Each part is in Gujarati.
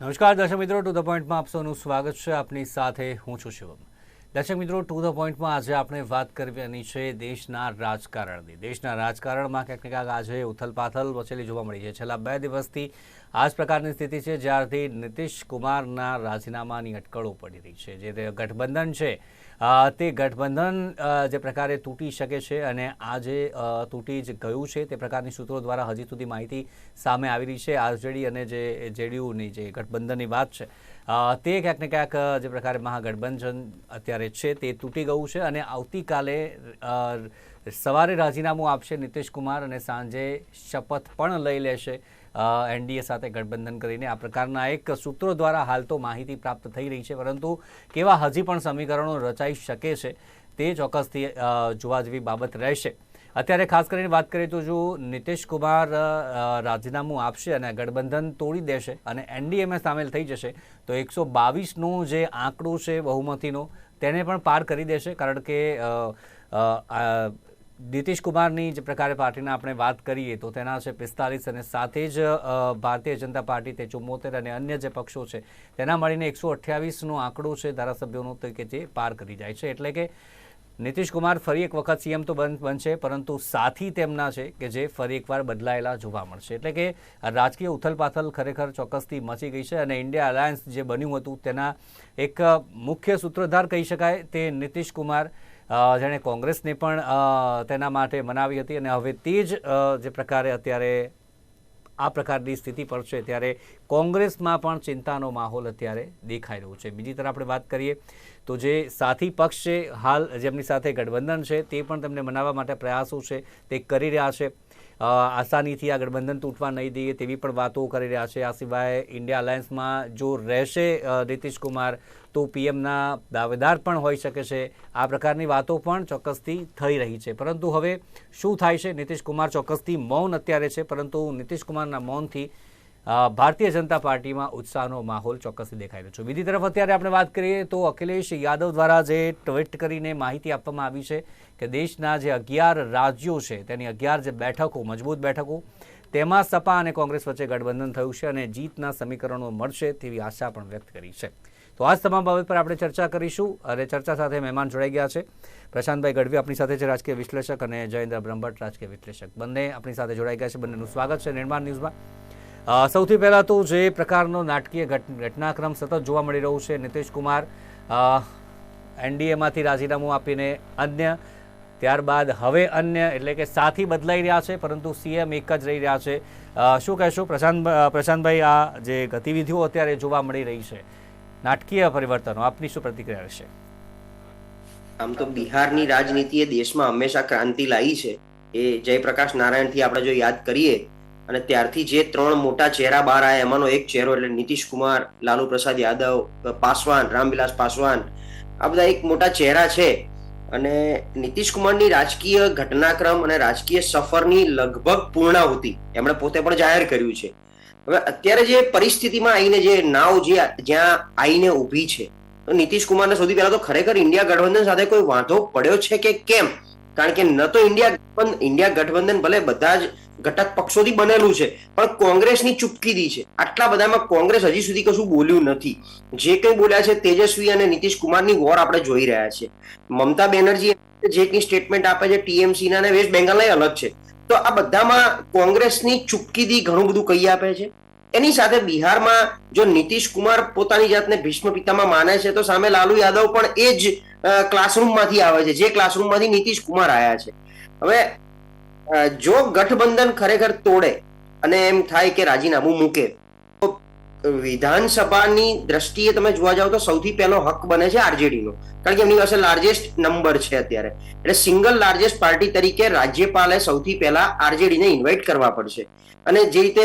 નમસ્કાર, દર્શક મિત્રો, ટુ ધ પોઈન્ટમાં આપ સ્વાગત છે. આપની સાથે હું છું શિવમ. દર્શક મિત્રો, ટુ ધ પોઈન્ટમાં આજે આપણે વાત કરવાની છે દેશના રાજકારણની. દેશના રાજકારણમાં ક્યાંક ને ક્યાંક આજે ઉથલપાથલ વચેલી જોવા મળી છે. છેલ્લા બે દિવસથી આ જ પ્રકારની સ્થિતિ છે જ્યારથી નીતિશ કુમારના રાજીનામાની અટકળો પડી રહી છે. જે ગઠબંધન છે તે ગઠબંધન જે પ્રકારે તૂટી શકે છે અને આજે તૂટી જ ગયું છે તે પ્રકારની સૂત્રો દ્વારા હજી સુધી માહિતી સામે આવી રહી છે. આરજેડી અને જે જેડીયુની જે ગઠબંધનની વાત છે તે ક્યાંક ને ક્યાંક જે પ્રકારે મહાગઠબંધન અત્યારે છે તે તૂટી ગયું છે અને આવતીકાલે સવારે રાજીનામું આપશે નીતિશ કુમાર અને સાંજે શપથ પણ લઈ લેશે. એનડીએ સાથે ગઠબંધન કરીને આ પ્રકારના એક સૂત્રો દ્વારા હાલ તો માહિતી પ્રાપ્ત થઈ રહી છે, પરંતુ કેવા હજી પણ સમીકરણો રચાઈ શકે છે તે ચોક્કસથી જોવા જેવી બાબત રહેશે. અત્યારે ખાસ કરીને વાત કરીએ તો જો નીતિશ કુમાર રાજીનામું આપશે અને ગઠબંધન તોડી દેશે અને એનડીએમાં સામેલ થઈ જશે, તો એકસો બાવીસનું જે આંકડો છે, બહુમતીનો, તેને પણ પાર કરી દેશે, કારણ કે નીતિશ કુમારની જે પ્રકારે પાર્ટીના આપણે વાત કરીએ તો તેના છે પિસ્તાલીસ અને સાથે જ ભારતીય જનતા પાર્ટી તે ચુમ્મોતેર અને અન્ય જે પક્ષો છે તેના મળીને એકસો અઠ્યાવીસનો આંકડો છે ધારાસભ્યોનો કે જે પાર કરી જાય છે. એટલે કે નીતિશ કુમાર ફરી એક વખત સીએમ તો બન, બનશે, પરંતુ સાથી તેમના છે કે જે ફરી એકવાર બદલાયેલા જોવા મળશે. એટલે કે રાજકીય ઉથલપાથલ ખરેખર ચોક્કસથી મચી ગઈ છે અને ઇન્ડિયા અલાયન્સ જે બન્યું હતું તેના એક મુખ્ય સૂત્રધાર કહી શકાય તે નીતિશ કુમાર જેણે કોંગ્રેસને પણ તેના માટે મનાવી હતી અને હવે તે જ જે પ્રકારે અત્યારે આ પ્રકારની સ્થિતિ પર છે, ત્યારે કોંગ્રેસમાં પણ ચિંતાનો માહોલ અત્યારે દેખાઈ રહ્યો છે. બીજી તરફ આપણે વાત કરીએ તો જે સાથી પક્ષ છે, હાલ જેમની સાથે ગઠબંધન છે, તે પણ તેમને મનાવવા માટે પ્રયાસો છે, તે કરી રહ્યા છે. આસાનીથી આ ગઠબંધન તૂટવા નહીં દઈએ તેવી પણ વાતો કરી રહ્યા છે. આ સિવાય ઇન્ડિયા અલાયન્સમાં જો રહેશે નીતિશ કુમાર તો પીએમના દાવેદાર પણ હોઈ શકે છે. આ પ્રકારની વાતો પણ ચોક્કસથી થઈ રહી છે. પરંતુ હવે શું થાય છે? નીતિશ કુમાર ચોક્કસથી મૌન અત્યારે છે, પરંતુ નીતિશ કુમારના મૌનથી ભારતીય જનતા પાર્ટીમાં ઉત્સાહનો માહોલ ચોક્કસથી દેખાઈ રહ્યો છે. બીજી તરફ અત્યારે આપણે વાત કરીએ તો અખિલેશ યાદવ દ્વારા જે ટ્વીટ કરીને માહિતી આપવામાં આવી છે કે દેશના જે અગિયાર રાજ્યો છે, તેની અગિયાર જે બેઠકો, મજબૂત બેઠકો, તેમાં સપા અને કોંગ્રેસ વચ્ચે ગઠબંધન થયું છે અને જીતના સમીકરણો મળશે તેવી આશા પણ વ્યક્ત કરી છે. તો આ તમામ બાબત પર આપણે ચર્ચા કરીશું. અને ચર્ચા સાથે મહેમાન જોડાઈ ગયા છે. પ્રશાંતભાઈ ગઢવી આપણી સાથે છે, રાજકીય વિશ્લેષક અને જયેન્દ્ર બ્રહ્મભટ્ટ, રાજકીય વિશ્લેષક. બંને આપણી સાથે જોડાઈ ગયા છે. બંનેનું સ્વાગત છે. નિર્માણ ન્યૂઝમાં સૌથી પહેલાં તો જે પ્રકારનો નાટકીય ઘટનાક્રમ સતત જોવા મળી રહ્યું છે, નીતિશ કુમાર એનડીએમાંથી રાજીનામું આપીને અન્ય, ત્યારબાદ હવે અન્ય, એટલે કે સાથી બદલાઈ રહ્યા છે, પરંતુ સીએમ એક જ રહી રહ્યા છે. શું કહેશો? પ્રશાંત પ્રશાંતભાઈ, આ જે ગતિવિધિઓ અત્યારે જોવા મળી રહી છે, નાટકીય પરિવર્તનો, આપની શું પ્રતિક્રિયા રહેશે? આમ તો બિહારની રાજનીતિએ દેશમાં હંમેશા ક્રાંતિ લાવી છે. એ જયપ્રકાશ નારાયણથી આપણે જો યાદ કરીએ અને ત્યારથી જે ત્રણ મોટા ચહેરા બહાર આવ્યા, એમાંનો એક ચહેરો એટલે નીતિશ કુમાર, લાલુ પ્રસાદ યાદવ પાસવાન, રામવિલાસ પાસવાન, આ બધા એક મોટા ચહેરા છે. અને નીતિશ કુમારની રાજકીય ઘટનાક્રમ અને રાજકીય સફરની લગભગ પૂર્ણાહુતિ એમણે પોતે પણ જાહેર કર્યું છે. હવે અત્યારે જે પરિસ્થિતિમાં આવીને જે નાવ જે જ્યાં આવીને ઊભી છે, તો નીતિશ કુમારને સૌથી પહેલા તો ખરેખર ઇન્ડિયા ગઠબંધન સાથે કોઈ વાંધો પડ્યો છે કે કેમ? કારણ કે ન તો ઇન્ડિયા ઇન્ડિયા ગઠબંધન ભલે બધા જ ઘટક પક્ષોથી બનેલું છે, પણ કોંગ્રેસની ચૂપકીદી છે. આટલા બધામાં કોંગ્રેસ હજી સુધી કશું બોલ્યું નથી. જે કંઈ બોલ્યા છે તેજસ્વી અને નીતિશ કુમારની વોર આપણે જોઈ રહ્યા છે મમતા બેનર્જી જે કંઈ સ્ટેટમેન્ટ આપે છે ટીએમસી ના અને વેસ્ટ બેંગાલના અલગ છે. તો આ બધામાં કોંગ્રેસની ચૂપકીદી ઘણું બધું કહી આપે છે? એની સાથે બિહારમાં જો નીતિશ કુમાર પોતાની જાતને ભીષ્મ પિતામાં માને છે, તો સામે લાલુ યાદવ પણ એ જ ક્લાસરૂમમાંથી આવે છે, જે ક્લાસરૂમમાંથી નીતિશ કુમાર આવ્યા છે. હવે જો ગઠબંધન ખરેખર તોડે અને એમ થાય કે રાજીનામું મૂકે વિધાનસભાની દ્રષ્ટિએ તમે જોવા જાવ તો સૌથી પહેલો હક બને છે આરજેડીનો. કારણ કે એમની પાસે લાર્જેસ્ટ નંબર છે અત્યારે. એટલે સિંગલ લાર્જેસ્ટ પાર્ટી તરીકે રાજ્યપાલે સૌથી પહેલા આરજેડીને ઇન્વાઇટ કરવા પડશે. અને જે રીતે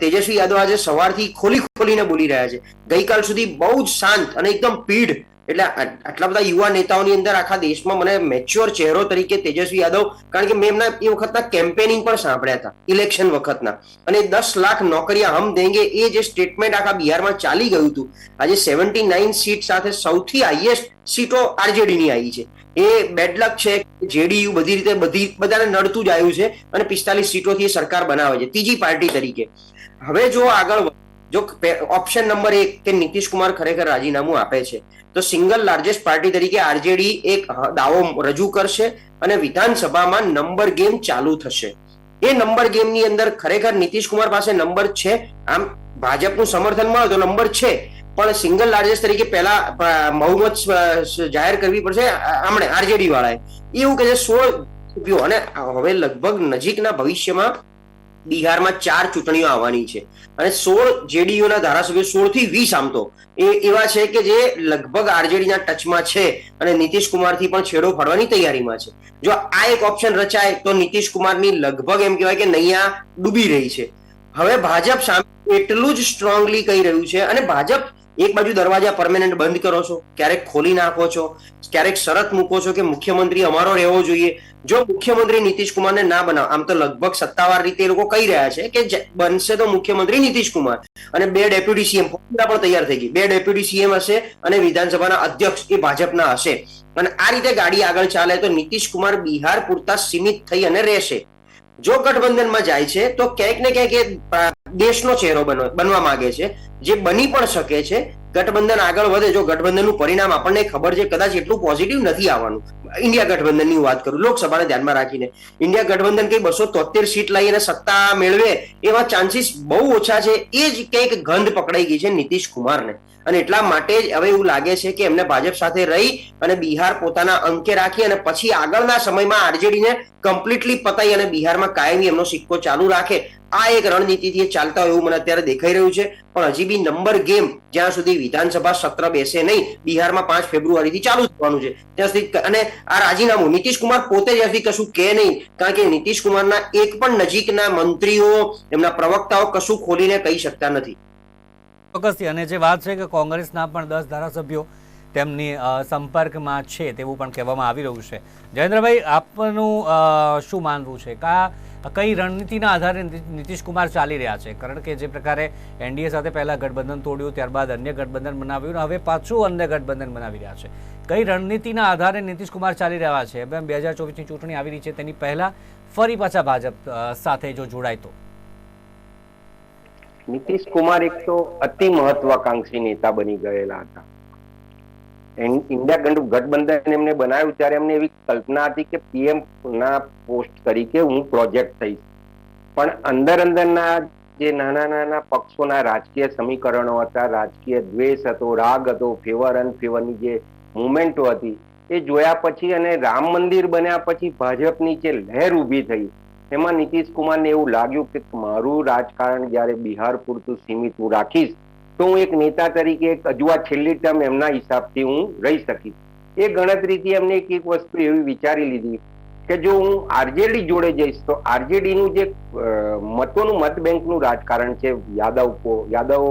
તેજસ્વી યાદવ આજે સવારથી ખોલી ખોલીને બોલી રહ્યા છે. ગઈકાલ સુધી બહુ જ શાંત અને એકદમ પીઢ એટલે આટલા બધા યુવા નેતાઓની અંદર આખા દેશમાં મને મેચ્યોર ચહેરો તરીકે તેજસ્વી યાદવ, કારણ કે મેં એમના એ વખતના કેમ્પેનિંગ પણ સાંભળ્યા હતા ઇલેક્શન વખતના. અને દસ લાખ નોકરીયા હમ દેંગે, એ જે સ્ટેટમેન્ટ આખા બિહારમાં ચાલી ગયું હતું, આજે સેવન્ટી નાઇન સીટ સાથે સૌથી હાઈએસ્ટ સીટો આરજેડી ની આવી છે. એ બેડલક છે જેડીયુ બધી રીતે બધી, બધાને નડતું જ આવ્યું છે અને પિસ્તાલીસ સીટોથી સરકાર બનાવે છે, ત્રીજી પાર્ટી તરીકે. હવે જો આગળ જો ઓપ્શન નંબર એક કે નીતિશ કુમાર ખરેખર રાજીનામું આપે છે, તો સિંગલ લાર્જેસ્ટ પાર્ટી તરીકે આરજેડી એક દાવો રજૂ કરશે અને વિધાનસભામાં નંબર ગેમ ચાલુ થશે. એ નંબર ગેમની અંદર ખરેખર નીતિશ કુમાર પાસે નંબર છે, આમ ભાજપનું સમર્થન મળે તો નંબર છે, પણ સિંગલ લાર્જેસ્ટ તરીકે પહેલા બહુમત જાહેર કરવી પડશે આમણે આરજેડી વાળાએ. એવું કે છે, સોળ, અને હવે લગભગ નજીકના ભવિષ્યમાં બિહારમાં ચાર ચૂંટણીઓ આવવાની છે. અને સોળ જેડીયુના ધારાસભ્યો સોળથી વીસ આમ તો. એ એવા છે કે જે લગભગ આરજેડીના ટચમાં છે અને નીતિશ પણ છેડો ફાડવાની તૈયારીમાં છે. જો આ એક ઓપ્શન રચાય તો નીતિશ કુમારની લગભગ એમ કહેવાય કે નૈયા ડૂબી રહી છે. હવે ભાજપ સામે એટલું જ સ્ટ્રોંગલી કહી રહ્યું છે અને ભાજપ એક બાજુ દરવાજા પરમેનન્ટ બંધ કરો છો, ક્યારેક ખોલી નાખો છો, ક્યારેક શરત મૂકો છો કે મુખ્યમંત્રી અમારો રહેવો જોઈએ. જો મુખ્યમંત્રી નીતિશ કુમારને ના બનાવ, આમ તો લગભગ સત્તાવાર રીતે એ લોકો કહી રહ્યા છે કે બનશે તો મુખ્યમંત્રી નીતિશ કુમાર. અને બે ડેપ્યુટી સીએમ પણ તૈયાર થઈ ગઈ. બે ડેપ્યુટી સીએમ હશે અને વિધાનસભાના અધ્યક્ષ એ ભાજપના હશે. અને આ રીતે ગાડી આગળ ચાલે તો નીતિશ કુમાર બિહાર પૂરતા સીમિત થઈ અને રહેશે. જો ગઠબંધનમાં જાય છે, તો ક્યાંક ને ક્યાંક એ દેશનો ચહેરો બનવા માંગે છે. જે બની પણ શકે છે. ગઠબંધન આગળ વધે. જો ગઠબંધનનું પરિણામ આપણને ખબર છે, કદાચ એટલું પોઝિટિવ નથી આવવાનું. ઇન્ડિયા ગઠબંધનની વાત કરું, લોકસભાને ધ્યાનમાં રાખીને. ઇન્ડિયા ગઠબંધન કઈ બસો તોતેર સીટ લઈને સત્તા મેળવે એવા ચાન્સીસ બહુ ઓછા છે, એ જ કંઈક ગંધ પકડાઈ ગઈ છે નીતિશ કુમારને. અને એટલા માટે જ હવે એવું લાગે છે કે એમને ભાજપ સાથે રહી અને બિહાર પોતાના અંકે રાખી અને પછી આગળના સમયમાં આરજેડીને કમ્પ્લીટલી પતાઈ અને બિહારમાં કાયમી એમનો સિક્કો ચાલુ રાખે. આ એક રણનીતિથી ચાલતા હોય એવું મને અત્યારે દેખાઈ રહ્યું છે. પણ હજી બી નંબર ગેમ જ્યાં સુધી વિધાનસભા સત્ર બેસે નહીં, બિહારમાં પાંચ ફેબ્રુઆરીથી ચાલુ થવાનું છે. ત્યાં સુધી અને આ રાજીનામું. નીતિશ કુમાર પોતે જ હજી કશું કહે નહીં, કારણ કે નીતિશ કુમારના એક પણ નજીકના મંત્રીઓ, એમના પ્રવક્તાઓ કશું ખોલીને કહી શકતા નથી. ચોક્કસથી. અને જે વાત છે કે કોંગ્રેસના પણ દસ ધારાસભ્યો તેમની સંપર્કમાં છે તેવું પણ કહેવામાં આવી રહ્યું છે. જયેન્દ્રભાઈ, આપનું શું માનવું છે? કા કઈ રણનીતિના આધારે નીતિ- નીતિશ કુમાર ચાલી રહ્યા છે? કારણ કે જે પ્રકારે એનડીએ સાથે પહેલા ગઠબંધન તોડ્યું, ત્યારબાદ અન્ય ગઠબંધન બનાવ્યું, અને હવે પાછું અન્ય ગઠબંધન બનાવી રહ્યા છે. કઈ રણનીતિના આધારે નીતિશ કુમાર ચાલી રહ્યા છે? બે હજાર ચોવીસની ચૂંટણી આવી રહી છે. તેની પહેલા ફરી પાછા ભાજપ સાથે જો જોડાય તો. નીતિશ કુમાર એક તો અતિ મહત્વાકાંક્ષી નેતા બની ગયેલા હતા. ઇન્ડિયા ગઠ- ગઠબંધન એમને બનાવ્યું ત્યારે એમને એવી કલ્પના હતી કે પીએમ ના પોસ્ટ તરીકે હું પ્રોજેક્ટ થઈશ. પણ અંદર અંદરના જે નાના નાના પક્ષોના રાજકીય સમીકરણો હતા, રાજકીય દ્વેષ હતો, રાગ હતો, ફેવર અનફેવરની જે મુવમેન્ટો હતી. એ જોયા પછી અને રામ મંદિર બન્યા પછી ભાજપની જે લહેર ઊભી થઈ. એમાં નીતિશ કુમારને એવું લાગ્યું કે મારું રાજકારણ જ્યારે બિહાર પૂરતું સીમિત હું રાખીશ, તો હું એક નેતા તરીકે એક અજવા છેલ્લી ટર્મ એમના હિસાબથી હું રહી શકીશ. એ ગણતરીથી એમને એક એક વસ્તુ એવી વિચારી લીધી કે જો હું આરજેડી જોડે જઈશ, તો આરજેડીનું જે મતોનું મત બેંકનું રાજકારણ છે, યાદવ યાદવ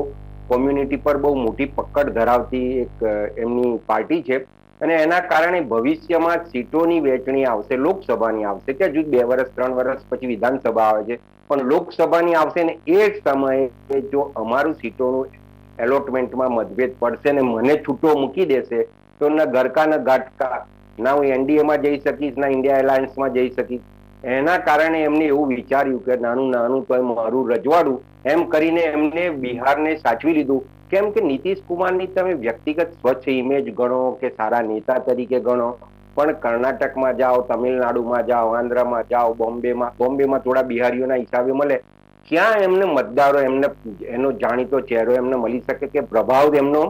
કોમ્યુનિટી પર બહુ મોટી પકડ ધરાવતી એક એમની પાર્ટી છે. અને એના કારણે ભવિષ્યમાં સીટોની વહેંચણી આવશે, લોકસભાની આવશે. કે હજુ બે વર્ષ ત્રણ વર્ષ પછી વિધાનસભા આવે છે. પણ લોકસભાની આવશે ને એ જ સમયે જો અમારું સીટોનું એલોટમેન્ટમાં મતભેદ પડશે ને મને છૂટો મૂકી દેશે, તો ના ગરકા ના ગાટકા ના હું એનડીએમાં જઈ શકીશ, ના ઇન્ડિયા એલાયન્સમાં જઈ શકીશ. એના કારણે એમને એવું વિચાર્યું કે નાનું નાનું તો મારું રજવાડું એમ કરીને એમને બિહારને સાચવી લીધું. કેમ કે નીતિશ કુમારની તમે વ્યક્તિગત સ્વચ્છ ઇમેજ ગણો કે સારા નેતા તરીકે ગણો, પણ કર્ણાટકમાં જાઓ, તમિલનાડુમાં જાઓ, આંધ્રમાં જાઓ, બોમ્બેમાં બોમ્બેમાં થોડા બિહારીઓના હિસાબે મળે, ક્યાં એમને મતદારો એમને એનો જાણીતો ચહેરો એમને મળી શકે કે પ્રભાવ એમનો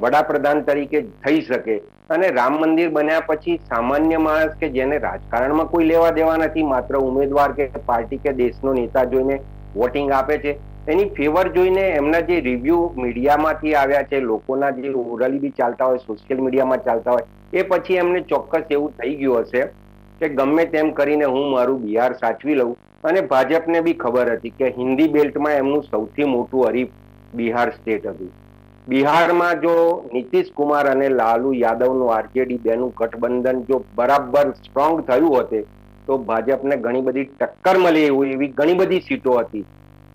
વડાપ્રધાન તરીકે થઈ શકે. અને રામ મંદિર બન્યા પછી સામાન્ય માણસ કે જેને રાજકારણમાં કોઈ લેવા દેવા નથી, માત્ર ઉમેદવાર કે પાર્ટી કે દેશનો નેતા જોઈને વોટિંગ આપે છે. એની ફેવર જોઈને એમના જે રિવ્યુ મીડિયામાંથી આવ્યા છે, લોકોના જે ઓરલી બી ચાલતા હોય સોશિયલ મીડિયામાં ચાલતા હોય, એ પછી એમને ચોક્કસ એવું થઈ ગયું હશે કે ગમે તેમ કરીને હું મારું બિહાર સાચવી લઉં. અને ભાજપને બી ખબર હતી કે હિન્દી બેલ્ટમાં એમનું સૌથી મોટું હરીફ બિહાર સ્ટેટ હતું. બિહારમાં જો નીતિશ કુમાર અને લાલુ યાદવનું આરજેડી બેનું ગઠબંધન જો બરાબર સ્ટ્રોંગ થયું હોતે, તો ભાજપને ઘણી બધી ટક્કર મળે એવું, એવી ઘણી બધી સીટો હતી.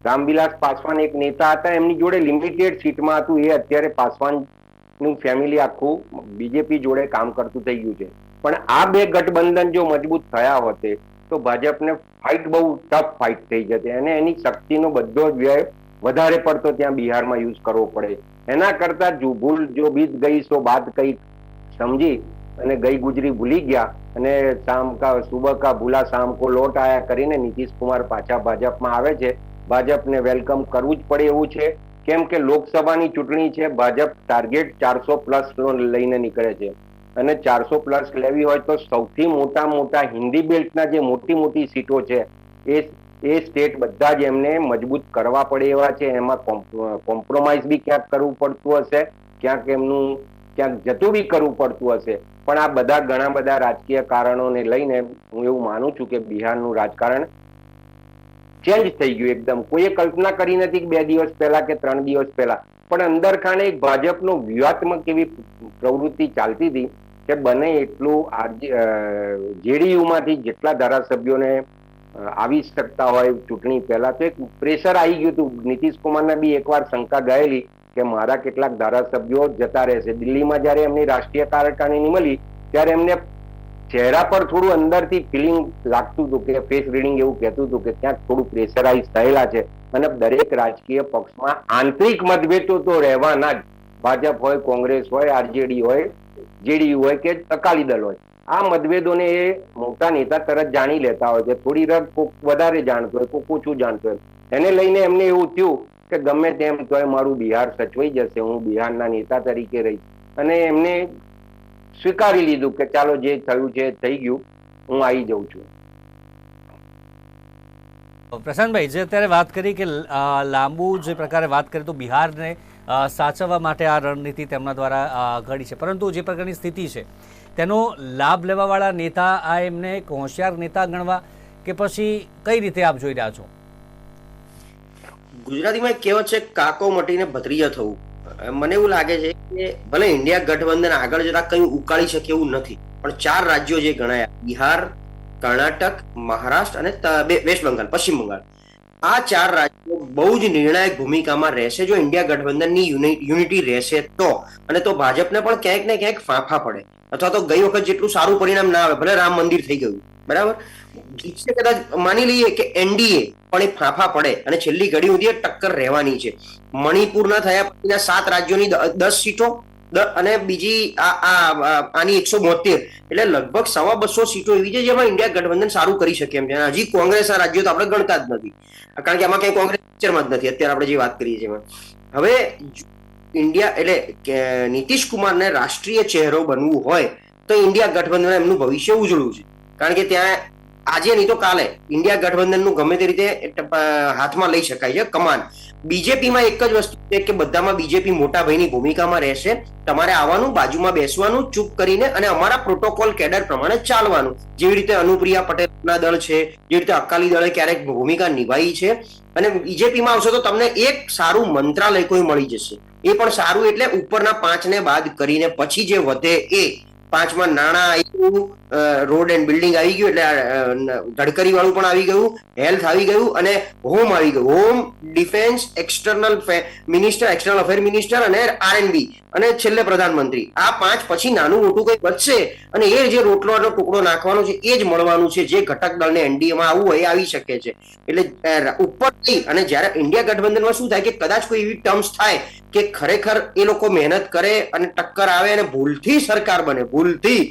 રામવિલાસ પાસવાન એક નેતા હતા, એમની જોડે લિમિટેડ સીટમાં હતું, એ અત્યારે પાસવાનનું ફેમિલી આખું બીજેપી જોડે કામ કરતું થઈ ગયું છે. પણ આ બે ગઠબંધન જો મજબૂત થયા હોતે, તો ભાજપને ફાઇટ બહુ ટફ ફાઇટ થઈ જતી. અને એની શક્તિનો બધો જ વ્યય વધારે પડતો ત્યાં બિહારમાં યુઝ કરવો પડે. એના કરતા જો ભૂલ જો બીત ગઈ સો બાદ કઈ સમજી અને ગઈ ગુજરી ભૂલી ગયા અને શામ કા સુબહ કા ભૂલા શામ કો લોટ આયા કરીને નીતિશ કુમાર પાછા ભાજપમાં આવે છે. ભાજપને વેલકમ કરવું જ પડે એવું છે. કેમ કે લોકસભાની ચૂંટણી છે, ભાજપ ટાર્ગેટ ચારસો પ્લસ લઈને નીકળે છે. અને ચારસો પ્લસ લેવી હોય તો સૌથી મોટા મોટા હિન્દી બેલ્ટના જે મોટી મોટી સીટો છે, એ એ સ્ટેટ બધા જ એમને મજબૂત કરવા પડે એવા છે. એમાં કોમ્પ્રોમાઇઝ બી ક્યાંક કરવું પડતું હશે, ક્યાંક એમનું, ક્યાંક જતું બી કરવું પડતું હશે. પણ આ બધા ઘણા બધા રાજકીય કારણોને લઈને હું એવું માનું છું કે બિહારનું રાજકારણ ચેન્જ થઈ ગયું એકદમ. કોઈએ કલ્પના કરી નથી બે દિવસ પહેલા કે ત્રણ દિવસ પહેલા. પણ અંદર ખાને એક ભાજપનો વ્યૂહાત્મક એવી પ્રવૃત્તિ ચાલતી હતી કે બને એટલું જેડીયુ માંથી જેટલા ધારાસભ્યોને આવી શકતા હોય ચૂંટણી પહેલા તો એક પ્રેશર આવી ગયું હતું. નીતિશ કુમારને બી એકવાર શંકા ગયેલી કે મારા કેટલાક ધારાસભ્યો જતા રહેશે. દિલ્હીમાં જ્યારે એમની રાષ્ટ્રીય કાર્યકારિણી મળી, ત્યારે એમને ચહેરા પર થોડું અંદરથી ફિલિંગ લાગતું હતું કે ફેસ રીડિંગ એવું કહેતું હતું કે ત્યાં થોડું પ્રેશરાઇઝ થયેલા છે. અને દરેક રાજકીય પક્ષમાં આંતરિક મતભેદો તો રહેવાના જ. ભાજપ હોય, કોંગ્રેસ હોય, આરજેડી હોય, જેડીયુ હોય કે અકાલી દળ હોય. આ મતભેદોને એ મોટા નેતા તરત જાણી લેતા હોય છે. થોડી રગ કોક વધારે જાણતો હોય, કોક ઓછું જાણતો હોય. એને લઈને એમને એવું થયું કે ગમે તેમ તોય મારું બિહાર સચવાઈ જશે, હું બિહારના નેતા તરીકે રહી અને એમને સ્વીકારી લીધું કે ચાલો જે થયું છે થઈ ગયું, હું આવી જાઉં છું. પ્રશાંતભાઈ, જે અત્યારે વાત કરી કે લાંબુ જે પ્રકારે વાત કરી, તો બિહારને સાચવવા માટે આ રણનીતિ તેમના દ્વારા ઘડી છે. પરંતુ જે પ્રકારની સ્થિતિ છે તેનો લાભ લેવાવાળા નેતા આ એમને એક હોશિયાર નેતા ગણવા કે પછી કઈ રીતે આપ જોઈ રહ્યા છો? ગુજરાતીમાં એક કહેવત છે, કાકો મટીને ભત્રીજા થવું. મને એવું લાગે છે કે ભલે ઇન્ડિયા ગઠબંધન આગળ જતા કંઈ ઉકાળી શકે એવું નથી, પણ ચાર રાજ્યો જે ગણાયા, બિહાર, કર્ણાટક, મહારાષ્ટ્ર અને વેસ્ટ બંગાળ, પશ્ચિમ બંગાળ આ ચાર રાજ્યો બહુ જ નિર્ણાયક ભૂમિકામાં રહેશે જો ઇન્ડિયા ગઠબંધનની યુનિટી રહેશે તો. અને તો ભાજપને પણ ક્યાંક ને ક્યાંક ફાંફા પડે. અથવા તો ગઈ વખત જેટલું સારું પરિણામ ના આવે, ભલે રામ મંદિર થઈ ગયું. બરાબર? કદાચ, માની લઈએ કે એનડીએ પણ એ ફાંફા પડે અને છેલ્લી ઘડી સુધી ટક્કર રહેવાની છે. મણિપુરના થયા પછીના સાત રાજ્યોની દસ સીટો અને બીજી આની એકસો બોતેર. એટલે લગભગ સવા બસો સીટો એવી છે જેમાં ઇન્ડિયા ગઠબંધન સારું કરી શકે એમ છે. હજી કોંગ્રેસ આ રાજ્યો તો આપણે ગણતા જ નથી. કારણ કે આમાં કઈ કોંગ્રેસ પિક્ચરમાં જ નથી. અત્યારે આપણે જે વાત કરીએ છીએ હવે ઇન્ડિયા એટલે નીતિશ કુમારને રાષ્ટ્રીય ચહેરો બનવું હોય તો ઇન્ડિયા ગઠબંધન એમનું ભવિષ્ય ઉજળું છે. કારણ કે ત્યાં આજે નહીં તો કાલે ઇન્ડિયા ગઠબંધનનું ગમે તે રીતે હાથમાં લઈ શકાય છે. કમાન. બીજેપીમાં એક જ વસ્તુ છે કે બધામાં બીજેપી મોટા ભાઈની ભૂમિકામાં રહેશે. તમારે આવવાનું, બાજુમાં બેસવાનું, ચૂપ કરીને અને અમારા પ્રોટોકોલ કેડર પ્રમાણે ચાલવાનું. જેવી રીતે અનુપ્રિયા પટેલના દળ છે, જેવી રીતે અકાલી દળે ક્યારેક ભૂમિકા નિભાવી છે. અને બીજેપીમાં આવશો તો તમને એક સારું મંત્રાલય કોઈ મળી જશે. એ પણ સારું એટલે ઉપરના પાંચને બાદ કરીને પછી જે વધે એ પાંચમાં નાણાં આવી ગયું રોડ એન્ડ બિલ્ડિંગ આવી ગયું એટલે ગડકરી વાળું પણ આવી ગયું, હેલ્થ આવી ગયું અને હોમ આવી ગયું. Home, defence, external minister, external affair minister અને આરએનબી અને છેલ્લે પ્રધાનમંત્રી. આ પાંચ પછી નાનું મોટું કંઈ બચશે અને એ જે રોટલોનો ટુકડો નાખવાનો છે, એ જ મળવાનું છે, જે ઘટક દળને એનડીએમાં આવવું હોય, એ આવી શકે છે. એટલે ઉપરથી અને જ્યારે ઇન્ડિયા ગઠબંધનમાં શું થાય કે કદાચ કોઈ એવી ટર્મ્સ થાય કે ખરેખર એ લોકો મહેનત કરે અને ટક્કર આવે અને ભૂલથી સરકાર બને, ભૂલથી.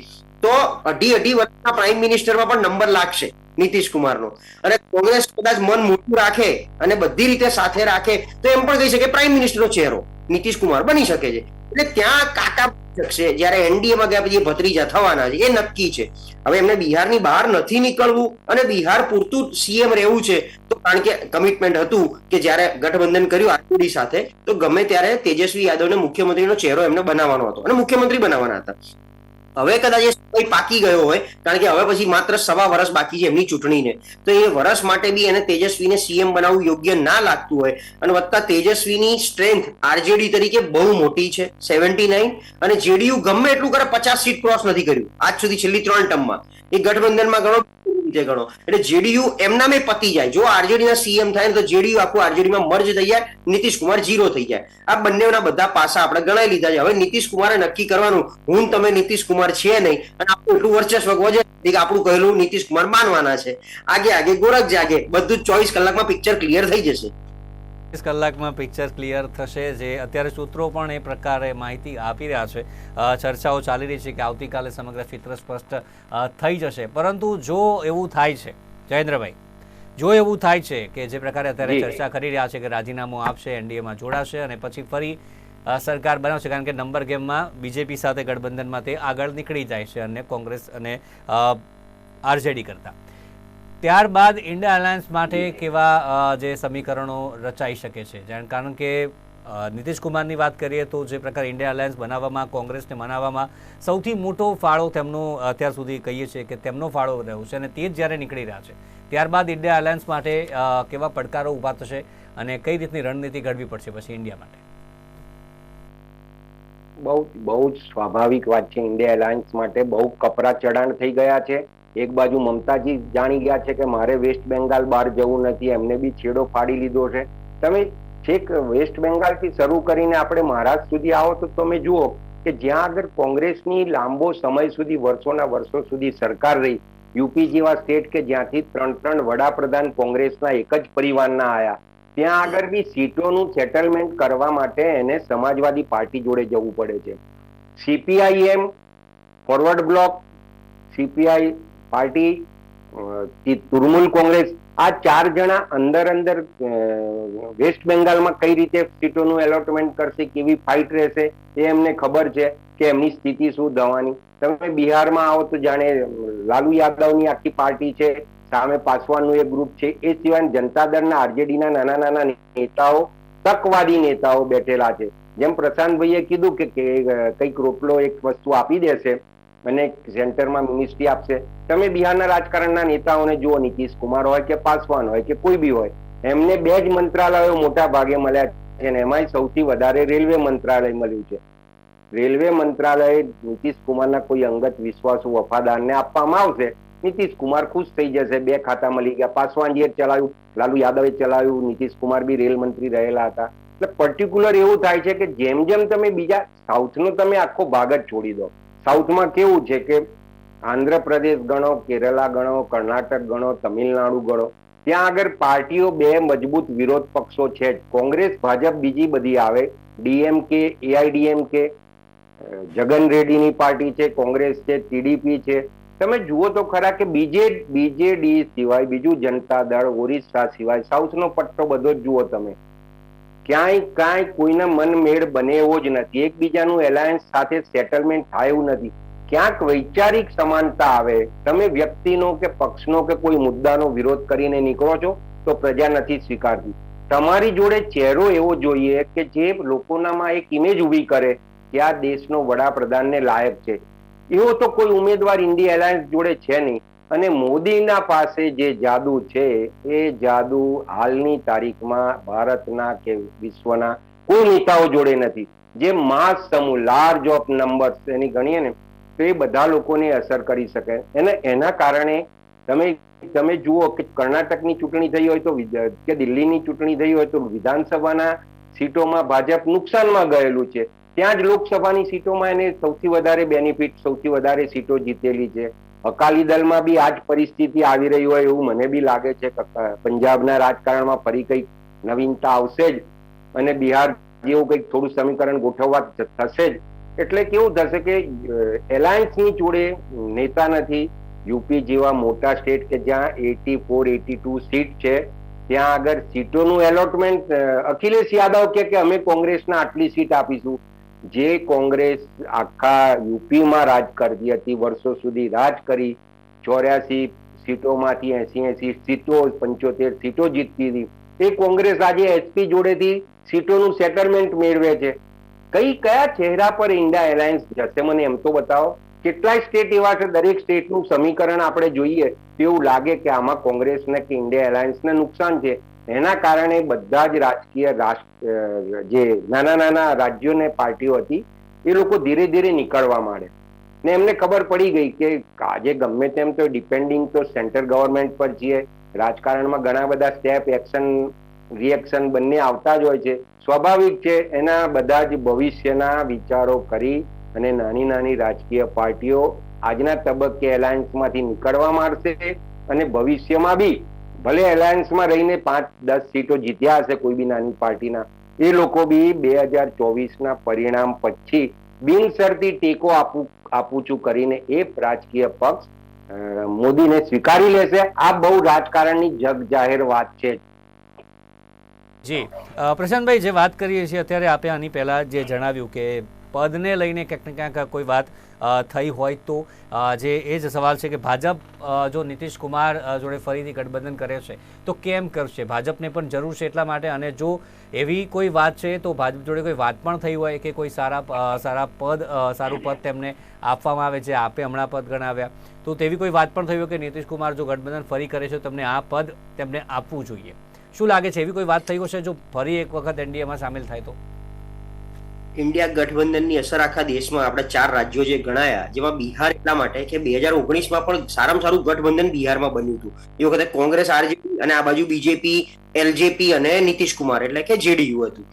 તો અઢી અઢી વર્ષના પ્રાઇમ મિનિસ્ટરમાં પણ નંબર લાગશે નીતિશ કુમારનો અને કોંગ્રેસ કદાચ મન મોટું રાખે અને બધી રીતે સાથે રાખે, તો એમ પણ કહી શકે પ્રાઇમ મિનિસ્ટરનો ચહેરો નીતિશ કુમાર બની શકે છે. એટલે ત્યાં કાકા શકશે જ્યારે એનડીએમાં ગયા પછી ભત્રીજા થવાના છે, એ નક્કી છે. હવે એમને બિહારની બહાર નથી નીકળવું અને બિહાર પૂરતું સીએમ રહેવું છે, તો કારણ કે કમિટમેન્ટ હતું કે જ્યારે ગઠબંધન કર્યું આરજેડી સાથે, તો ગમે ત્યારે તેજસ્વી યાદવને મુખ્યમંત્રીનો ચહેરો એમને બનાવવાનો હતો અને મુખ્યમંત્રી બનાવવાના હતા. હવે કદાચ એ સમય પાકી ગયો હોય, કારણ કે હવે પછી માત્ર સવા વર્ષ બાકી છે એમની ચૂંટણીને. તો એ વર્ષ માટે બી એને તેજસ્વીને સીએમ બનાવવું યોગ્ય ના લાગતું હોય, અને વત્તા તેજસ્વીની સ્ટ્રેન્થ આરજેડી તરીકે બહુ મોટી છે, સેવન્ટી નાઇન, અને જેડીયુ ગમે એટલું કરે પચાસ સીટ ક્રોસ નથી કર્યું, આજ સુધી છેલ્લી ત્રણ ટર્મમાં. એ ગઠબંધનમાં ગણો રીતે ગણો. એટલે જેડીયુ એમનામે પતી જાય. જો આરજેડી ના સીએમ થાય ને તો જેડીયુ આખું આરજેડીમાં મર્જ થઈ જાય નીતિશ કુમાર જીરો થઈ જાય. આ બંનેના બધા પાસા આપણે ગણાઈ લીધા છે. હવે નીતિશ કુમારે નક્કી કરવાનું, હું તમે નીતિશ કુમાર છીએ નહીં. અને આપણું એટલું વર્ચસ્વ વધે કે આપણું કહેલું નીતિશ કુમાર માનવાના છે. આગે આગે, ગોરખ જાગે. બધું ચોવીસ કલાકમાં પિક્ચર ક્લિયર થઈ જશે. વીસ કલાકમાં પિક્ચર ક્લિયર થશે જે અત્યારે સૂત્રો પણ એ પ્રકારે માહિતી આપી રહ્યા છે. ચર્ચાઓ ચાલી રહી છે કે આવતીકાલે સમગ્ર ચિત્ર સ્પષ્ટ થઈ જશે. પરંતુ જો એવું થાય છે જયેન્દ્રભાઈ જો એવું થાય છે કે જે પ્રકારે અત્યારે ચર્ચા કરી રહ્યા છે કે રાજીનામું આપશે એનડીએમાં જોડાશે અને પછી ફરી સરકાર બનાવશે કારણ કે નંબર ગેમમાં બીજેપી સાથે ગઠબંધનમાં તે આગળ નીકળી જાય છે અને કોંગ્રેસ અને આરજેડી કરતા. ત્યારબાદ ઇન્ડિયા અલાયન્સ માટે કેવા જે સમીકરણો રચાઈ શકે છે? કારણ કે નીતિશ કુમારની વાત કરીએ તો જે પ્રકાર ઇન્ડિયા અલાયન્સ બનાવવામાં, કોંગ્રેસને મનાવવામાં સૌથી મોટો ફાળો તેમનો, અત્યાર સુધી કહીએ છીએ કે તેમનો ફાળો રહ્યો છે અને તે જ જ્યારે નીકળી રહ્યા છે. ત્યારબાદ ઇન્ડિયા અલાયન્સ માટે કેવા પડકારો ઊભા થશે અને કઈ રીતની રણનીતિ ઘડવી પડશે પછી ઇન્ડિયા માટે? બહુ બહુ જ સ્વાભાવિક વાત છે. ઇન્ડિયા એલાયન્સ માટે બહુ કપરા ચડાણ થઈ ગયા છે. એક બાજુ મમતાજી જાણી ગયા છે કે મારે વેસ્ટ બેંગાલ બહાર જવું નથી, એમને બી છેડો ફાડી લીધો છે. તમે છેક વેસ્ટ બેંગાલથી શરૂ કરીને આપણે મહારાષ્ટ્ર સુધી આવો તો તમે જુઓ કે જ્યાં આગળ કોંગ્રેસની લાંબો સમય સુધી, વર્ષોના વર્ષો સુધી સરકાર રહી. યુપી જેવા સ્ટેટ કે જ્યાંથી ત્રણ ત્રણ વડાપ્રધાન કોંગ્રેસના એક જ પરિવારના આયા. ત્યાં આગળ બી સીટોનું સેટલમેન્ટ કરવા માટે એને સમાજવાદી પાર્ટી જોડે જવું પડે છે. CPIM forward bloc, CPI party Trinamool Congress, આ ચાર જણા અંદર અંદર વેસ્ટ બેંગાલમાં કઈ રીતે સીટોનું એલોટમેન્ટ કરશે, કેવી ફાઇટ રહેશે, એ એમને ખબર છે કે એમની સ્થિતિ શું દવાની. તમે બિહારમાં આવો તો જાણે લાલુ યાદવની આખી પાર્ટી છે, સામે પાસવાનનું એક ગ્રુપ છે, એ સિવાય જનતા દળના, આરજેડીના નાના નાના નેતાઓ, તકવાદી નેતાઓ બેઠેલા છે. જેમ પ્રશાંતભાઈએ કીધું કે કંઈક રોટલો, એક વસ્તુ આપી દેશે અને સેન્ટરમાં મિનિસ્ટ્રી આપશે. તમે બિહારના રાજકારણના નેતાઓને જુઓ, નીતિશ કુમાર હોય કે પાસવાન હોય કે કોઈ બી હોય, એમને બે જ મંત્રાલયો મોટા ભાગે મળ્યા છે અને એમાંય સૌથી વધારે રેલવે મંત્રાલય મળ્યું છે. રેલવે મંત્રાલય નીતિશ કુમારના કોઈ અંગત વિશ્વાસુ વફાદારને આપવામાં આવશે, નીતિશ કુમાર ખુશ થઈ જશે, બે ખાતા મળી ગયા. પાસવાનજીએ ચલાવ્યું, લાલુ યાદવે ચલાવ્યું, નીતિશ કુમાર બી રેલ મંત્રી રહેલા હતા. એટલે પર્ટિક્યુલર એવું થાય છે કે જેમ જેમ તમે બીજા સાઉથનો તમે આખો ભાગ જ છોડી દો. સાઉથમાં કેવું છે કે આંધ્રપ્રદેશ ગણો, કેરલા ગણો, કર્ણાટક ગણો, તમિલનાડુ ગણો, ત્યાં આગળ પાર્ટીઓ બે મજબૂત વિરોધ પક્ષો છે. કોંગ્રેસ, ભાજપ બીજી બધી આવે. ડીએમકે, એઆઈડીએમકે, જગન રેડ્ડીની પાર્ટી છે, કોંગ્રેસ છે, ટીડીપી છે. તમે જુઓ તો ખરા કે બીજે, બીજેડી સિવાય, બીજું જનતા દળ, ઓરિસ્સા સિવાય, સાઉથનો પટ્ટો બધો જ જુઓ તમે. ક્યાંય કાંઈ કોઈના મન મેળ બને એવો જ નથી. એકબીજાનું એલાયન્સ સાથે સેટલમેન્ટ થાય એવું નથી. ક્યાંક વૈચારિક સમાનતા આવે. તમે વ્યક્તિનો કે પક્ષનો કે કોઈ મુદ્દાનો વિરોધ કરીને નીકળો છો, તો પ્રજા નથી સ્વીકારતી. તમારી જોડે ચહેરો એવો જોઈએ કે જે લોકોનામાં એક ઇમેજ ઊભી કરે કે આ દેશનો વડાપ્રધાનને લાયક છે. એવો તો કોઈ ઉમેદવાર ઇન્ડિયા એલાયન્સ જોડે છે નહીં. અને મોદીના પાસે જે જાદુ છે, એ જાદુ હાલની તારીખમાં ભારતના કે વિશ્વના કોઈ નેતાઓ જોડે નથી. જે માસ સમૂહ લાર્જ ઓફ નંબર્સ એની ગણીએ ને, તો એ બધા લોકોને અસર કરી શકે. અને એના કારણે તમે તમે જુઓ કે કર્ણાટકની ચૂંટણી થઈ હોય તો કે દિલ્હીની ચૂંટણી થઈ હોય તો વિધાનસભાના સીટોમાં ભાજપ નુકસાનમાં ગયેલું છે. ત્યાં જ લોકસભાની સીટોમાં એને સૌથી વધારે બેનિફિટ સૌથી વધારે સીટો જીતેલી છે. અકાલી દળમાં બી આ જ પરિસ્થિતિ આવી રહી હોય એવું મને બી લાગે છે પંજાબના રાજકારણમાં ફરી કંઈક નવીનતા આવશે જ અને બિહાર જેવું કંઈક થોડું સમીકરણ ગોઠવવા થશે જ. એટલે કેવું થશે કે એલાયન્સની જોડે નેતા નથી, યુપી જેવા મોટા સ્ટેટ કે જ્યાં eighty four, eighty two seat છે, ત્યાં આગળ સીટોનું એલોટમેન્ટ અખિલેશ યાદવ કે અમે કોંગ્રેસના આટલી સીટ આપીશું? જે કોંગ્રેસ આખા યુપીમાં રાજ કરતી હતી, વર્ષો સુધી રાજ કરી, ચોર્યાસી સીટોમાંથી એસી એસી સીટો, પંચોતેર સીટો જીતતી હતી. એ કોંગ્રેસ આજે એસપી જોડેથી સીટોનું સેટલમેન્ટ મેળવે છે. કઈ કયા ચહેરા પર ઇન્ડિયા એલાયન્સ જશે મને એમ તો બતાવો. કેટલાય સ્ટેટ એવા છે, દરેક સ્ટેટનું સમીકરણ આપણે જોઈએ, તેવું લાગે કે આમાં કોંગ્રેસને કે ઇન્ડિયા એલાયન્સને નુકસાન છે. એના કારણે બધા જ રાજકીય જે નાના નાના રાજ્યોને પાર્ટીઓ હતી, એ લોકો ધીરે ધીરે નીકળવા માંડે. ને એમને ખબર પડી ગઈ કે આજે ગમે તેમ તો ડિપેન્ડિંગ તો સેન્ટ્રલ ગવર્મેન્ટ પર છીએ, રાજકારણમાં ઘણા બધા સ્ટેપ એક્શન, રિએક્શન બંને આવતા જ હોય છે. સ્વાભાવિક છે, એના બધા જ ભવિષ્યના વિચારો કરી અને નાની નાની રાજકીય પાર્ટીઓ આજના તબક્કે એલાયન્સમાંથી નીકળવા માંડશે અને ભવિષ્યમાં બી ભલે એલાયન્સમાં રહીને પાંચ, દસ સીટો જીત્યા હશે કોઈ બી નાની પાર્ટીના, એ લોકો બી બે હજાર ચોવીસના પરિણામ પછી બિનસરતી ટેકો આપું આપું છું કરીને એ રાજકીય પક્ષ મોદીને સ્વીકારી લેશે. આ બહુ રાજકારણની જગ જાહેર વાત છે. જી. પ્રશાંતભાઈ, જે વાત કરીએ છીએ, અત્યારે આપે આની પહેલા જે જણાવ્યું કે પદને લઈને ક્યાંક ને ક્યાંક કોઈ વાત થઈ હોય તો જે એ જ સવાલ છે કે ભાજપ જો નીતિશ કુમાર જોડે ફરીથી ગઠબંધન કરે છે, તો કેમ કરશે? ભાજપને પણ જરૂર છે એટલા માટે અને જો એવી કોઈ વાત છે તો ભાજપ જોડે કોઈ વાત પણ થઈ હોય કે કોઈ સારા સારા પદ સારું પદ તેમને આપવામાં આવે છે આપે હમણાં પદ ગણાવ્યા, તો તેવી કોઈ વાત પણ થઈ હોય કે નીતિશ કુમાર જો ગઠબંધન ફરી કરે છે તમને આ પદ તેમને આપવું જોઈએ. શું લાગે છે એવી કોઈ વાત થઈ હશે જો ફરી એક વખત એનડીએમાં સામેલ થાય તો? ઇન્ડિયા ગઠબંધનની અસર આખા દેશમાં આપણે ચાર રાજ્યો જે ગણાયા, જેમાં બિહાર એટલા માટે કે બે હજાર ઓગણીસમાં પણ સારામાં સારું ગઠબંધન બિહારમાં બન્યું હતું. એ વખતે કોંગ્રેસ આરજેપી અને આ બાજુ બીજેપી, એલજેપી અને નીતિશ કુમાર એટલે કે જેડીયુ હતું.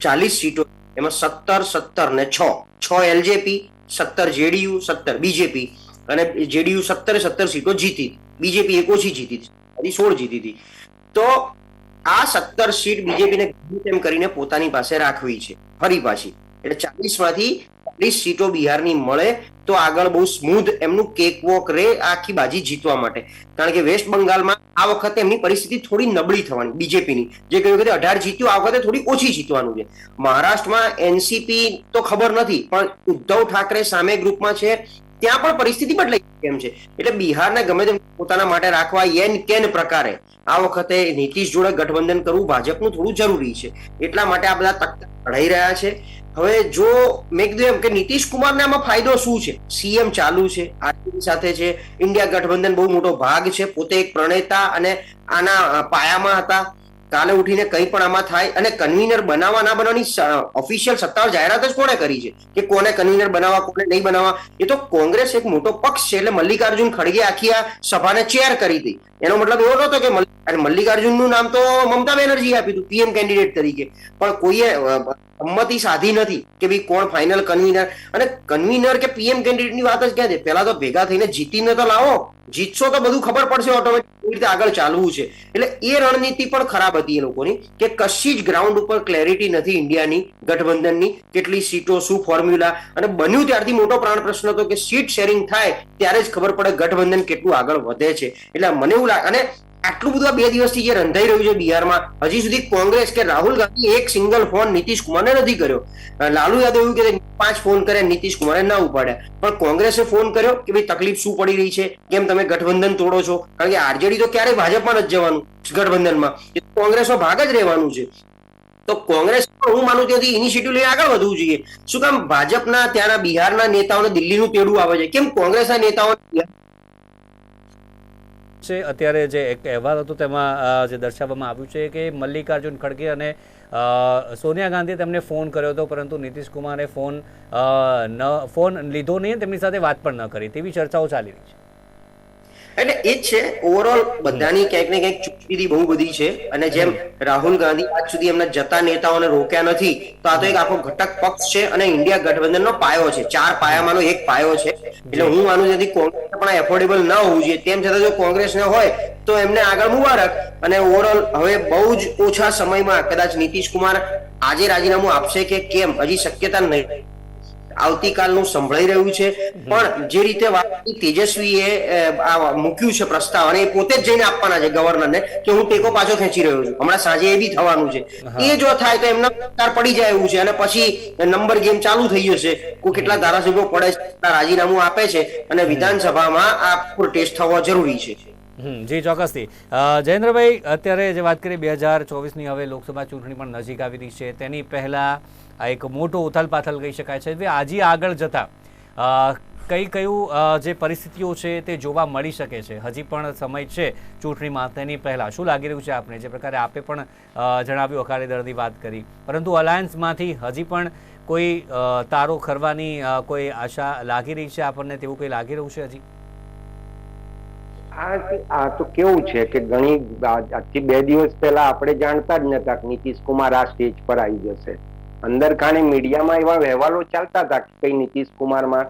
ચાલીસ સીટો, એમાં સત્તર સત્તર ને છ. છ એલજેપી, સત્તર જેડીયુ, સત્તર બીજેપી અને જેડીયુ સત્તરે સત્તર સીટો જીતી. બીજેપી એક ઓછી જીતી. હતી સોળ જીતી હતી. તો આ સત્તર સીટ બીજેપીને તેમ કરીને પોતાની પાસે રાખવી છે. ફરી પાછી. એટલે ચાલીસમાંથી ચાલીસ સીટો બિહારની મળે તો આગળ બહુ સ્મૂધ એમનું કેક વોક રે આખી બાજી જીતવા માટે. કારણ કે વેસ્ટ બંગાળમાં આ વખતે એમની પરિસ્થિતિ થોડી નબળી થવાની બીજેપીની. જે કહ્યું કે અઢાર જીત્યું, આ વખતે થોડી ઓછી જીતવાનું છે. મહારાષ્ટ્રમાં એનસીપી તો ખબર નથી, પણ ઉદ્ધવ ઠાકરે સામે ગ્રુપમાં છે, ત્યાં પણ પરિસ્થિતિ બદલાઈ કેમ છે. એટલે બિહારને ગમે તેમ પોતાના માટે રાખવા યેન કેન પ્રકારે. આ વખતે નીતિશ જોડે ગઠબંધન કરવું ભાજપનું થોડું જરૂરી છે. એટલા માટે આ બધા તક લડાઈ રહ્યા છે. હવે જો મેં કીધું એમ કે નીતિશ કુમારને આમાં ફાયદો શું છે? સીએમ ચાલુ છે. આરજેડી સાથે છે. ઇન્ડિયા ગઠબંધન બહુ મોટો ભાગ છે. પોતે એક પ્રણેતા અને આના પાયામાં હતા. કાલે ઉઠીને કંઈ પણ આમાં થાય અને કન્વીનર બનાવવા ના બનાવવાની ઓફિશિયલ સત્તાવાર જાહેરાત જ કોણે કરી છે? કે કોને કન્વીનર બનાવવા, કોને નહીં બનાવવા? એ તો કોંગ્રેસ એક મોટો પક્ષ છે એટલે મલ્લિકાર્જુન ખડગે આખી આ સભાને ચેર કરી હતી. એનો મતલબ એવો નહોતો કે મલ્લિકાર્જુનનું નામ તો મમતા બેનર્જીએ આપ્યું હતું પીએમ કેન્ડિડેટ તરીકે. પણ કોઈએ સંમતિ સાધી નથી કે ભાઈ કોણ ફાઇનલ કન્વીનર અને કન્વીનર કે પીએમ કેન્ડિડેટની વાત જ ક્યાં છે? પેલા તો ભેગા થઈને જીતીને તો લાવો. જીતશો તો બધું ખબર પડશે ઓટોમેટિક રીતે આગળ ચાલવું છે. એટલે એ રણનીતિ પણ ખરાબ હતી એ લોકોની, કે કશી જ ગ્રાઉન્ડ ઉપર ક્લેરિટી નથી ઇન્ડિયાની, ગઠબંધનની, કેટલી સીટો, શું ફોર્મ્યુલા અને બન્યું ત્યારથી મોટો પ્રાણ પ્રશ્ન હતો કે સીટ શેરિંગ થાય, ત્યારે જ ખબર પડે ગઠબંધન કેટલું આગળ વધે છે. એટલે મને એવું લાગે, અને આટલું બધું બે દિવસથી જે રંધાઈ રહ્યું છે બિહારમાં, હજી સુધી કોંગ્રેસ કે રાહુલ ગાંધી એક સિંગલ ફોન નીતિશ કુમારને નથી કર્યો. લાલુ યાદવ એવું કે પાંચ ફોન કર્યા નીતિશ કુમારે ના ઉપાડ્યા પણ કોંગ્રેસે ફોન કર્યો કે ભાઈ તકલીફ શું પડી રહી છે? કેમ તમે ગઠબંધન તોડો છો? કારણ કે આરજેડી તો ક્યારેય ભાજપમાં નથી જવાનું ગઠબંધનમાં. કોંગ્રેસનો ભાગ જ રહેવાનું છે. તો કોંગ્રેસ હું માનું ત્યાંથી ઇનિશિયેટિવ લઈને આગળ વધવું જોઈએ. શું કામ ભાજપના ત્યાંના બિહારના નેતાઓને દિલ્હીનું તેડું આવે છે? કેમ કોંગ્રેસના નેતાઓ છે. અત્યારે જે એક અહેવાલ હતો તેમાં જે દર્શાવવામાં આવ્યું છે કે મલ્લિકાર્જુન ખડગે અને સોનિયા ગાંધીએ તેમને ફોન કર્યો હતો પરંતુ નીતિશ કુમારે ફોન ન ફોન લીધો નહીં તેમની સાથે વાત પણ ન કરી. તેવી ચર્ચાઓ ચાલી રહી છે. એટલે એ જ છે ઓવરઓલ બધાની ક્યાંક ને ક્યાંક ચૂકીદી બહુ બધી છે. અને જેમ રાહુલ ગાંધી આજ સુધી એમના જતા નેતાઓને રોક્યા નથી તો આ તો એક આખો ઘટક પક્ષ છે અને ઇન્ડિયા ગઠબંધનનો પાયો છે. ચાર પાયામાંનો એક પાયો છે. એટલે હું માનું છું કોંગ્રેસ પણ એફોર્ડેબલ ન હોવું જોઈએ. તેમ છતાં જો કોંગ્રેસ ને હોય, તો એમને આગળ મુબારક. અને ઓવરઓલ હવે બહુ જ ઓછા સમયમાં કદાચ નીતિશ કુમાર આજે રાજીનામું આપશે કે કેમ, હજી શક્યતા નહીં. આવતીકાલનું સંભળાઈ રહ્યું છે. પણ જે રીતે તેજસ્વીએ આ મૂક્યું છે પ્રસ્તાવ અને એ પોતે જ જઈને આપવાના છે ગવર્નરને કે હું ટેકો પાછો ખેંચી રહ્યો છું. હમણાં સાંજે એ બી થવાનું છે. એ જો થાય તો એમના સરકાર પડી જાય એવું છે અને પછી નંબર ગેમ ચાલુ થઈ જશે. કોઈ કેટલા ધારાસભ્યો પડે છે રાજીનામું આપે છે અને વિધાનસભામાં આ ટેસ્ટ થવો જરૂરી છે. જી ચોક્કસથી. જયેન્દ્રભાઈ અત્યારે જે વાત કરીએ બે હજાર ચોવીસની હવે લોકસભા ચૂંટણી પણ નજીક આવી રહી છે. તેની પહેલાં આ એક મોટો ઉથલપાથલ કહી શકાય છે. આજે આગળ જતાં કઈ કયું જે પરિસ્થિતિઓ છે તે જોવા મળી શકે છે? હજી પણ સમય છે ચૂંટણીમાં તેની પહેલાં. શું લાગી રહ્યું છે આપને? જે પ્રકારે આપે પણ જણાવ્યું, અકાલી દળની વાત કરી. પરંતુ અલાયન્સમાંથી હજી પણ કોઈ તારો ખરવાની કોઈ આશા લાગી રહી છે આપણને? તેવું કંઈ લાગી રહ્યું છે હજી? આ તો કેવું છે કે ઘણી આજથી બે દિવસ પહેલા આપણે જાણતા જ નતા નીતિશ કુમાર આ સ્ટેજ પર આવી જશે. અંદર ખાને મીડિયામાં એવા વહેવાલો ચાલતા હતા કે કઈ નીતિશ કુમારમાં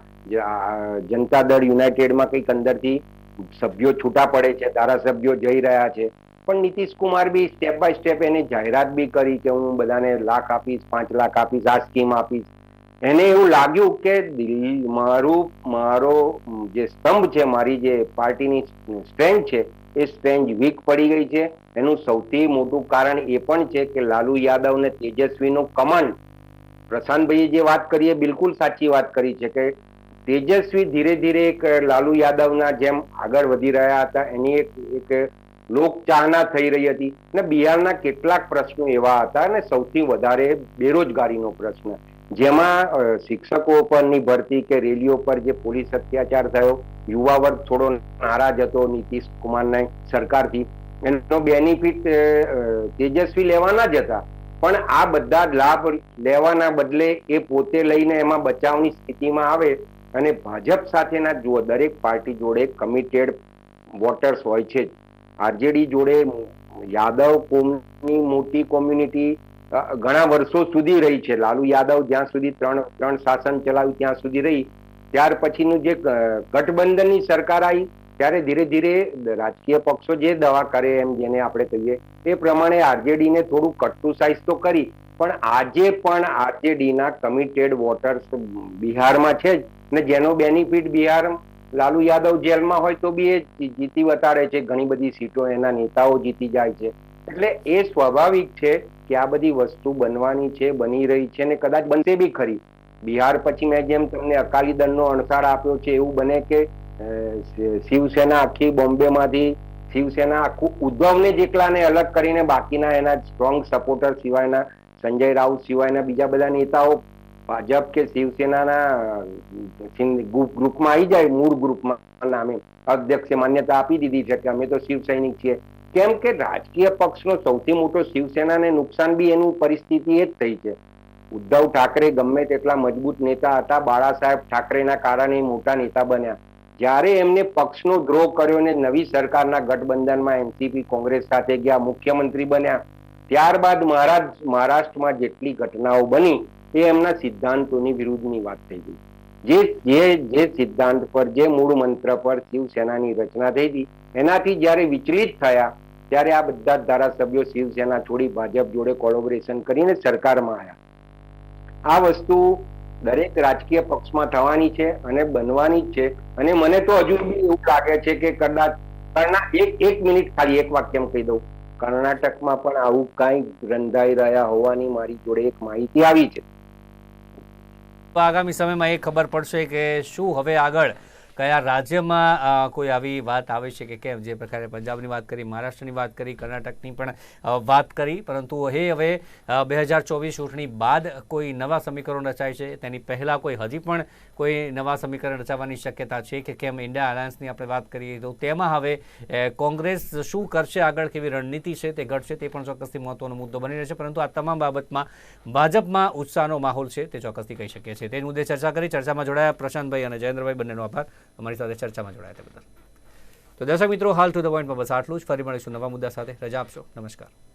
જનતા દળ યુનાઇટેડમાં કંઈક અંદરથી સભ્યો છૂટા પડે છે, ધારાસભ્યો જઈ રહ્યા છે. પણ નીતિશ કુમાર બી સ્ટેપ બાય સ્ટેપ એને જાહેરાત બી કરી કે હું બધાને લાખ આપીશ, પાંચ લાખ આપીશ, આ સ્કીમ આપીશ. એને એવું લાગ્યું કે દિલ્હી મારું, મારો, જે સ્તંભ છે, મારી જે પાર્ટીની સ્ટ્રેન્થ છે એ સ્ટ્રેન્જ વીક પડી ગઈ છે. એનું સૌથી મોટું કારણ એ પણ છે કે લાલુ યાદવ ને તેજસ્વીનો કમાન્ડ પ્રશાંતભાઈએ જે વાત કરી એ બિલકુલ સાચી વાત કરી છે કે તેજસ્વી ધીરે ધીરે એક લાલુ યાદવના જેમ આગળ વધી રહ્યા હતા. એની એક એક લોકચાહના થઈ રહી હતી. અને બિહારના કેટલાક પ્રશ્નો એવા હતા અને સૌથી વધારે બેરોજગારીનો પ્રશ્ન. જેમાં શિક્ષકો પરની ભરતી કે રેલીઓ પર જે પોલીસ અત્યાચાર થયો, યુવા વર્ગ થોડો નારાજ હતો નીતિશ કુમારના સરકારથી. એનો બેનિફિટ તેજસ્વી લેવાના જ હતા. પણ આ બધા લાભ લેવાના બદલે એ પોતે લઈને એમાં બચાવની સ્થિતિમાં આવે અને ભાજપ સાથેના જુઓ, દરેક પાર્ટી જોડે કમિટેડ વોટર્સ હોય છે. આરજેડી જોડે યાદવ કોમની મોટી કોમ્યુનિટી ઘણા વર્ષો સુધી રહી છે. લાલુ યાદવ જ્યાં સુધી ત્રણ ત્રણ શાસન ચલાવ્યું, ત્યાં સુધી રહી. ત્યાર પછીનું જે ગઠબંધનની સરકાર આવી, ત્યારે ધીરે ધીરે રાજકીય પક્ષો જે દવા કરે એમ જેને આપણે કહીએ, એ પ્રમાણે આરજેડીને થોડું કટ્ટુ કટ્ટુસાઇઝ તો કરી. પણ આજે પણ આરજેડીના કમિટેડ વોટર્સ બિહારમાં છે જ. ને જેનો બેનિફિટ બિહાર, લાલુ યાદવ જેલમાં હોય તો બી એ જીતી વતાડે છે. ઘણી બધી સીટો એના નેતાઓ જીતી જાય છે. એટલે એ સ્વાભાવિક છે કે આ બધી વસ્તુ બનવાની છે, બની રહી છે ને કદાચ બનશે બી ખરી. બિહાર પછી મેં જેમ તમને અકાલી દળનો અણસાર આપ્યો છે, એવું બને કે શિવસેના આખી બોમ્બેમાંથી શિવસેના આખું ઉદ્ધવને જેટલા ને અલગ કરીને બાકીના એના સ્ટ્રોંગ સપોર્ટર સિવાયના, સંજય રાઉત સિવાયના બીજા બધા નેતાઓ ભાજપ કે શિવસેનાના ગ્રુપ- ગ્રુપમાં આવી જાય, મૂળ ગ્રુપમાં નામે. અધ્યક્ષે માન્યતા આપી દીધી છે કે અમે તો શિવ સૈનિક છીએ. કેમ કે રાજકીય પક્ષનો સૌથી મોટો શિવસેનાને નુકસાન બી એનું પરિસ્થિતિ એ જ થઈ છે. ઉદ્ધવ ઠાકરે ગમે તેટલા મજબૂત નેતા હતા, બાળા સાહેબ ઠાકરેના કારણે મોટા નેતા બન્યા. જ્યારે એમને પક્ષનો દ્રોહ કર્યો ને નવી સરકારના ગઠબંધનમાં એનસીપી કોંગ્રેસ સાથે ગયા, મુખ્યમંત્રી બન્યા, ત્યારબાદ મહારાજ, મહારાષ્ટ્રમાં જેટલી ઘટનાઓ બની, એ એમના સિદ્ધાંતોની વિરુદ્ધની વાત થઈ ગઈ. જે જે જે સિદ્ધાંત પર, જે મૂળ મંત્ર પર શિવસેનાની રચના થઈ હતી, એનાથી જ્યારે વિચલિત થયા ત્યારે આ બધા ધારાસભ્યો શિવસેના છોડી ભાજપ જોડે કોલોબરેશન કરીને સરકારમાં આવ્યા. આ વસ્તુ દરેક રાજકીય પક્ષમાં થવાની છે અને બનવાની છે. અને મને તો હજુ બી એવું લાગે છે કે કદાચ એક એક મિનિટ ખાલી એક વાક્યમ કહી દઉં. કર્ણાટકમાં પણ આવું કાંઈ રંધાઈ રહ્યા હોવાની મારી જોડે એક માહિતી આવી છે. આગામી સમયમાં એ ખબર પડશે કે શું હવે આગળ કયા રાજ્યમાં કોઈ આવી વાત આવે છે કે કેમ? જે પ્રકારે પંજાબની વાત કરી, મહારાષ્ટ્રની વાત કરી, કર્ણાટકની પણ વાત કરી. પરંતુ એ હવે બે હજાર ચોવીસ ચૂંટણી બાદ કોઈ નવા સમીકરણો રચાય છે? તેની પહેલાં કોઈ હજી પણ કોઈ નવા સમીકરણ રચાવાની શક્યતા છે કે કેમ ઇન્ડિયા અલાયન્સની આપણે વાત કરીએ તો તેમાં હવે કોંગ્રેસ શું કરશે, આગળ કેવી રણનીતિ છે, તે ઘટશે તે પણ ચોક્કસથી મહત્વનો મુદ્દો બની રહેશે. પરંતુ આ તમામ બાબતમાં ભાજપમાં ઉત્સાહનો માહોલ છે તે ચોક્કસથી કહી શકીએ છીએ. તે મુદ્દે ચર્ચા કરી, ચર્ચામાં જોડાયા પ્રશાંતભાઈ અને જયેન્દ્રભાઈ બંનેનો આભાર. અમારી સાથે ચર્ચામાં જોડાયા તે બદલ. તો દર્શક મિત્રો, હાલ ટુ ધ પોઈન્ટમાં બસ આટલું જ. ફરી મળીશું નવા મુદ્દા સાથે. રજા આપશો. નમસ્કાર.